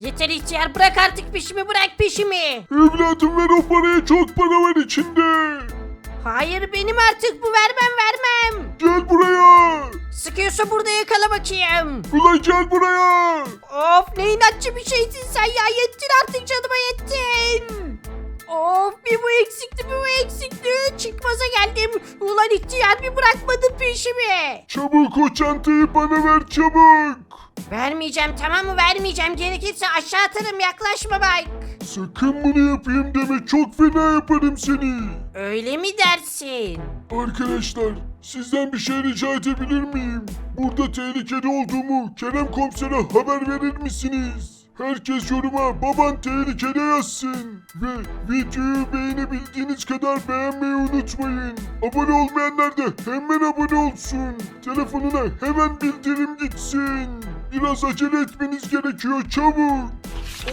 Yeter ihtiyar bırak artık peşimi bırak peşimi. Evladım ver o parayı çok para var içinde. Hayır benim artık bu vermem vermem. Gel buraya. Sıkıyorsa burada yakala bakayım. Ulan gel buraya. Of ne inatçı bir şeysin sen ya yettin artık canıma yettin. Of bir bu eksikti bir bu eksikti. Çıkmaza geldim. Ulan ihtiyar bir bırakmadın peşimi. Çabuk o çantayı bana ver çabuk. Vermeyeceğim tamam mı vermeyeceğim. Gerekirse aşağı atarım yaklaşma bak. Sakın bunu yapayım deme çok fena yaparım seni. Öyle mi dersin? Arkadaşlar sizden bir şey rica edebilir miyim? Burada tehlikeli olduğumu Kerem komisere haber verir misiniz? Herkes yoruma baban tehlikeli yazsın. Ve videoyu beğenebildiğiniz kadar beğenmeyi unutmayın. Abone olmayanlar da hemen abone olsun. Telefonuna hemen bildirim gitsin. Biraz acele etmeniz gerekiyor çabuk.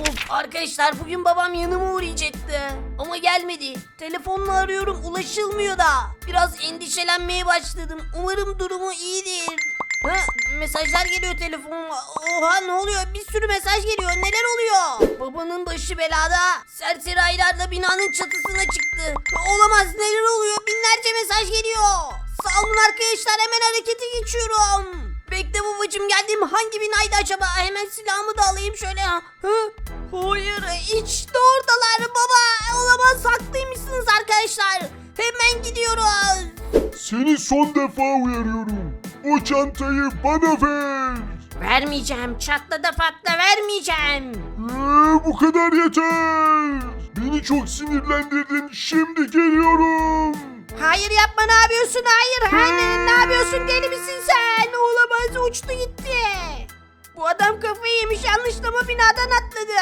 Of arkadaşlar bugün babam yanıma uğrayacaktı. Ama gelmedi. Telefonla arıyorum ulaşılmıyor da. Biraz endişelenmeye başladım. Umarım durumu iyidir. Ha, mesajlar geliyor telefonuma. Oha ne oluyor? Bir sürü mesaj geliyor. Neler oluyor? Babanın başı belada. Serseri aylarla binanın çatısına çıktı. Olamaz neler oluyor? Binlerce mesaj geliyor. Sağ olun arkadaşlar hemen harekete geçiyorum. Bekle babacım geldim. Hangi binaydı acaba? Hemen silahımı da alayım şöyle. Hı? Hayır işte oradalar baba. Olamaz haklıymışsınız arkadaşlar. Hemen gidiyoruz. Seni son defa uyarıyorum. O çantayı bana ver. Vermeyeceğim. Çatla da patla vermeyeceğim. Ee, bu kadar yeter. Beni çok sinirlendirdin. Şimdi geliyorum. Hayır yapma ne yapıyorsun? Hayır hayır ne yapıyorsun? Deli misin sen? Olamaz uçtu gitti. Bu adam kafayı yemiş yanlışlama binadan atladı.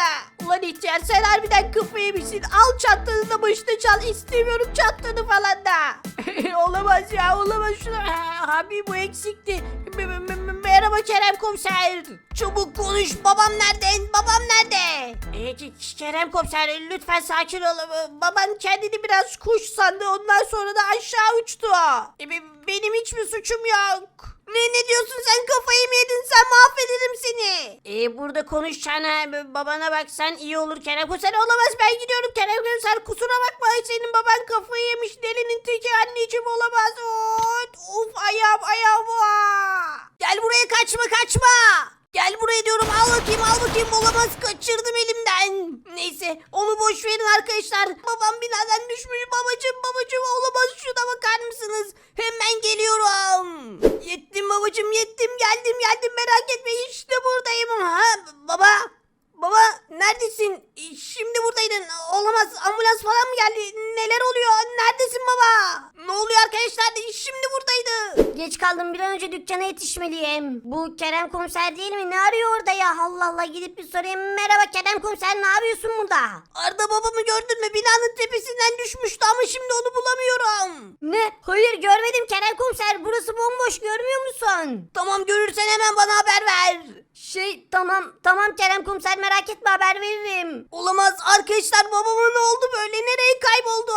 Ulan ihtiyar sen harbiden kafayı yemişsin. Al çantanı da başına çal. İstemiyorum çantanı falan da. olamaz ya olamaz şunu. Ha, Abi bu eksikti. Merhaba Kerem komiser. Çabuk konuş. Babam nerede? Babam nerede? Ee, K- Kerem komiser lütfen sakin ol. Baban kendini biraz kuş sandı. Ondan sonra da aşağı uçtu. E, be- benim hiçbir suçum yok. Ne ne diyorsun sen kafayı mı yedin sen mahvederim seni. E burada konuşacağına babana baksan iyi olur Kerem komiser olamaz ben gidiyorum Kerem komiser kusura bakma senin baban kafayı yemiş delinin teki anneciğim olamaz. Of, of ayağım ayağım. Aa! Gel buraya kaçma kaçma. Gel buraya diyorum al bakayım al bakayım olamaz kaçırdım elimden. Neyse onu boş verin arkadaşlar. Babam binadan düşmüş babacım babacım olamaz şuna bakar mısınız? Hemen geliyorum. Yettim babacım yettim geldim geldim merak etme işte buradayım. Ha baba baba neredesin? E, Şimdi buradaydın olamaz ambulans falan mı geldi? Neler oluyor? Neredesin baba? Ne oluyor arkadaşlar? Şimdi buradaydı. Geç kaldım bir an önce dükkana yetişmeliyim. Bu Kerem komiser değil mi? Ne arıyor orada ya? Allah Allah gidip bir sorayım. Merhaba Kerem komiser ne yapıyorsun burada? Arda babamı gördün mü? Binanın tepesinden düşmüştü ama şimdi onu bulamıyorum. Ne? Hayır görmedim Kerem komiser. Burası bomboş görmüyor musun? Tamam görürsen hemen bana haber ver. Şey tamam tamam Kerem komiser merak etme haber veririm. Olamaz arkadaşlar babama ne oldu böyle nereye kayboldu?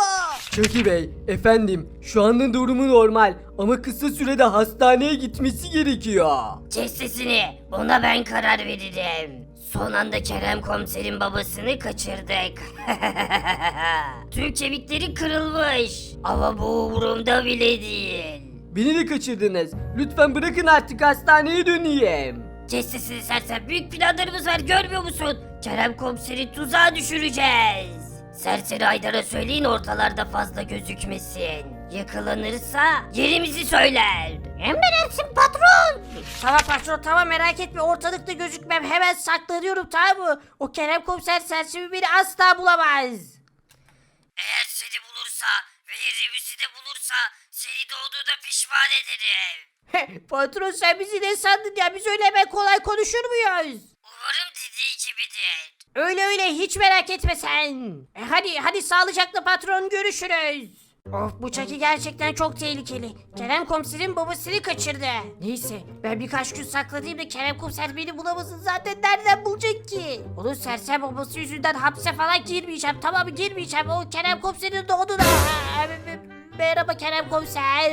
Chucky Bey, efendim şu anda durumu normal ama kısa sürede hastaneye gitmesi gerekiyor. Kes sesini. Ona ben karar veririm. Son anda Kerem komiserin babasını kaçırdık. Tüm kemikleri kırılmış. Ama bu umurumda bile değil. Beni de kaçırdınız. Lütfen bırakın artık hastaneye döneyim. Kes sesini sersem. Büyük planlarımız var görmüyor musun? Kerem komiseri tuzağa düşüreceğiz. Serseri Haydar'a söyleyin ortalarda fazla gözükmesin. Yakalanırsa yerimizi söyler. Emredersin patron. Tamam patron tamam merak etme ortalıkta gözükmem hemen saklanıyorum tamam mı? O Kerem komiser sersemi beni asla bulamaz. Eğer seni bulursa ve yerimizi de bulursa seni doğduğunda pişman ederim. Patron sen bizi ne sandın ya biz öyle hemen kolay konuşur muyuz? Umarım dediği gibidir. Öyle öyle hiç merak etme sen. E hadi hadi sağlıcakla patron görüşürüz. Of bu Chucky gerçekten çok tehlikeli. Kerem komiserin babasını kaçırdı. Neyse ben birkaç gün sakladayım da Kerem komiser beni bulamasın zaten nereden bulacak ki? Onun sersem babası yüzünden hapse falan girmeyeceğim tamam girmeyeceğim. O Kerem komiserin doğdu da. Merhaba Kerem komiser.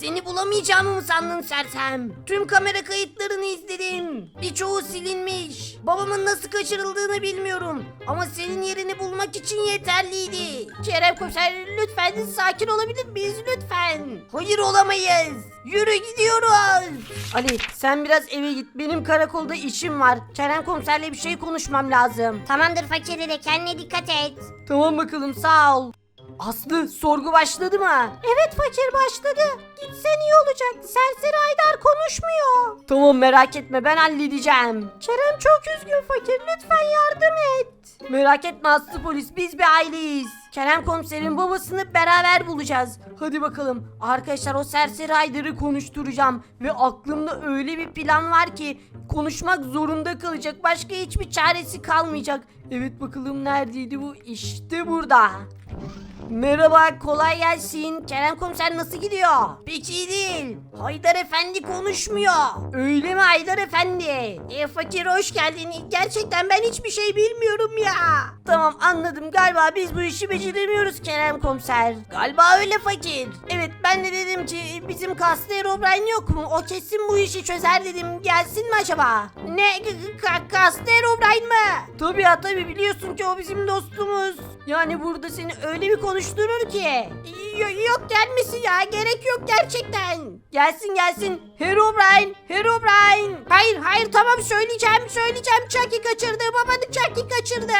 Seni bulamayacağımı mı sandın sersem? Tüm kamera kayıtlarını izledim. Birçoğu silinmiş. Babamın nasıl kaçırıldığını bilmiyorum. Ama senin yerini bulmak için yeterliydi. Kerem komiser lütfen sakin olabilir miyiz lütfen? Hayır olamayız. Yürü gidiyoruz. Ali sen biraz eve git. Benim karakolda işim var. Kerem komiserle bir şey konuşmam lazım. Tamamdır fakir dede kendine dikkat et. Tamam bakalım sağ ol. Aslı sorgu başladı mı? Evet fakir başladı. Gitsen iyi olacak. Serseri Aydar konuşmuyor. Tamam merak etme ben halledeceğim. Kerem çok üzgün fakir lütfen yardım et. Merak etme Aslı polis biz bir aileyiz. Kerem komiserin babasını beraber bulacağız. Hadi bakalım. Arkadaşlar o serseri Aydar'ı konuşturacağım. Ve aklımda öyle bir plan var ki konuşmak zorunda kalacak. Başka hiçbir çaresi kalmayacak. Evet bakalım neredeydi bu? İşte burada. Merhaba kolay gelsin. Kerem komiser nasıl gidiyor? Pek iyi değil. Haydar efendi konuşmuyor. Öyle mi Haydar efendi? E fakir hoş geldin. Gerçekten ben hiçbir şey bilmiyorum ya. Tamam anladım galiba biz bu işi beceremiyoruz Kerem komiser. Galiba öyle fakir. Evet ben de dedim ki bizim Caster O'Brien yok mu? O kesin bu işi çözer dedim. Gelsin mi acaba? Ne? Caster O'Brien mı? Tabii ya tabii biliyorsun ki o bizim dostumuz. Yani burada seni öyle bir konuşturur ki. Y- yok gelmesin ya gerek yok gerçekten. Gelsin gelsin. Herobrine, Herobrine. Hayır hayır tamam söyleyeceğim söyleyeceğim. Chucky kaçırdı babanı Chucky kaçırdı.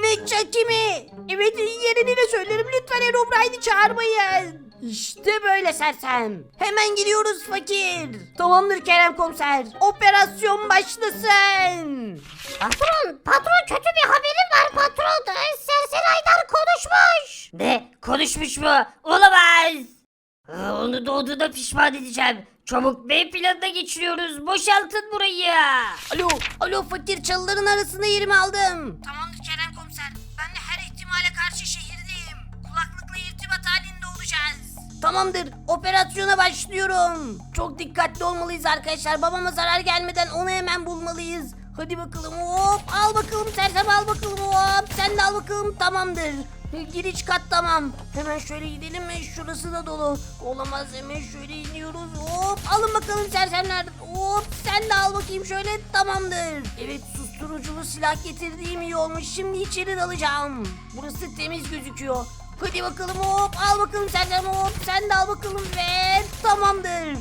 Ne Chucky mi? Evet yerini de söylerim lütfen Herobrine'i çağırmayın. İşte böyle sersem. Hemen gidiyoruz fakir. Tamamdır Kerem komiser. Operasyon başlasın. Patron, patron kötü bir haberim var patron. Serseri Aydar konuşmuş. Ne? Konuşmuş mu? Olamaz. Aa, Onu doğduğuna pişman edeceğim. Çabuk B planına geçiriyoruz. Boşaltın burayı. Alo, alo fakir çalıların arasında yerimi aldım. Tamamdır Kerem komiser. Ben de her ihtimale karşı şehirdeyim. Tamamdır, operasyona başlıyorum. Çok dikkatli olmalıyız arkadaşlar. Babama zarar gelmeden onu hemen bulmalıyız. Hadi bakalım hop al bakalım sersem al bakalım hop sen de al bakalım tamamdır. Giriş kat tamam. Hemen şöyle gidelim mi? Şurası da dolu. Olamaz hemen şöyle iniyoruz. Hop alın bakalım sersemler. Hop sen de al bakayım şöyle tamamdır. Evet susturuculu silah getirdiğim iyi olmuş. Şimdi içeri dalacağım. Burası temiz gözüküyor. Hadi bakalım hop al bakalım sersem hop sen de al bakalım ve tamamdır.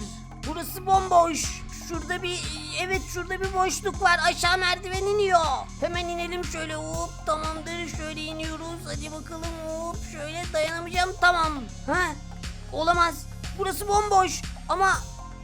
Burası bomboş. Şurada bir evet şurada bir boşluk var. Aşağı merdiven iniyor. Hemen inelim şöyle hop tamamdır. Şöyle iniyoruz. Hadi bakalım hop şöyle dayanamayacağım. Tamam. Ha? Olamaz. Burası bomboş. Ama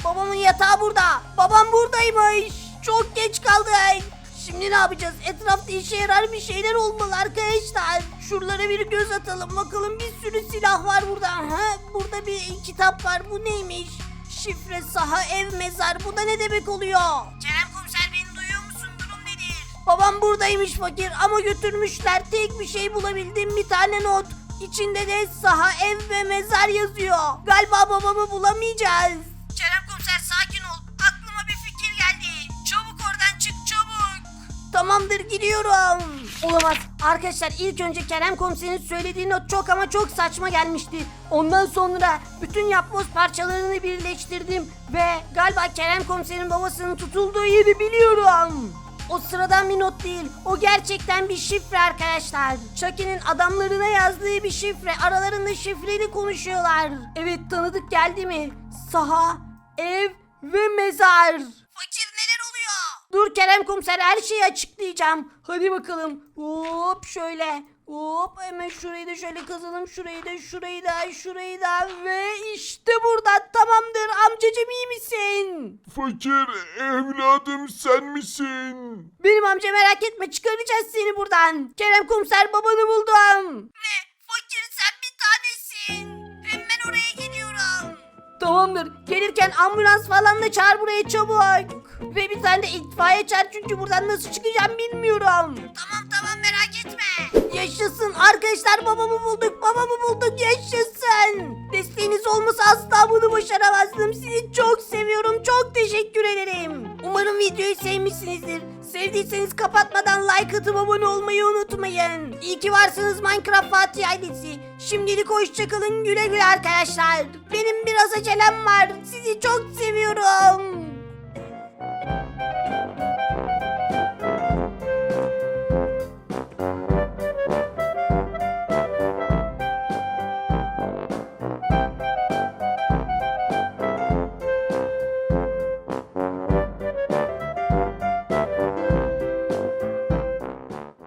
babamın yatağı burada. Babam buradaymış. Çok geç kaldık. Şimdi ne yapacağız? Etrafta işe yarar bir şeyler olmalı arkadaşlar. Şuralara bir göz atalım. Bakalım bir sürü silah var burada. Ha? Burada bir kitap var. Bu neymiş? Şifre saha ev mezar. Bu da ne demek oluyor? Kerem komiser beni duyuyor musun? Durum nedir? Babam buradaymış fakir ama götürmüşler. Tek bir şey bulabildim. Bir tane not. İçinde de saha ev ve mezar yazıyor. Galiba babamı bulamayacağız. Tamamdır gidiyorum. Olamaz. Arkadaşlar ilk önce Kerem komiserin söylediği not çok ama çok saçma gelmişti. Ondan sonra bütün yapboz parçalarını birleştirdim ve galiba Kerem komiserin babasının tutulduğu yeri biliyorum. O sıradan bir not değil. O gerçekten bir şifre arkadaşlar. Chucky'nin adamlarına yazdığı bir şifre. Aralarında şifreli konuşuyorlar. Evet tanıdık geldi mi? Saha, ev ve mezar. Dur Kerem komiser her şeyi açıklayacağım. Hadi bakalım. Hop şöyle. Hop hemen şurayı da şöyle kazalım. Şurayı da şurayı da şurayı da ve işte burada tamamdır. Amcacım iyi misin? Fakir evladım sen misin? Benim amca merak etme çıkaracağız seni buradan. Kerem komiser babanı buldum. Ne? Tamamdır. Gelirken ambulans falan da çağır buraya çabuk. Ve bir tane de itfaiye çağır çünkü buradan nasıl çıkacağım bilmiyorum. Tamam. Yaşasın arkadaşlar babamı bulduk babamı bulduk yaşasın. Desteğiniz olmasa asla bunu başaramazdım. Sizi çok seviyorum çok teşekkür ederim. Umarım videoyu sevmişsinizdir. Sevdiyseniz kapatmadan like atıp abone olmayı unutmayın. İyi ki varsınız Minecraft Fatih ailesi. Şimdilik hoşçakalın güle güle arkadaşlar. Benim biraz acelem var. Sizi çok seviyorum.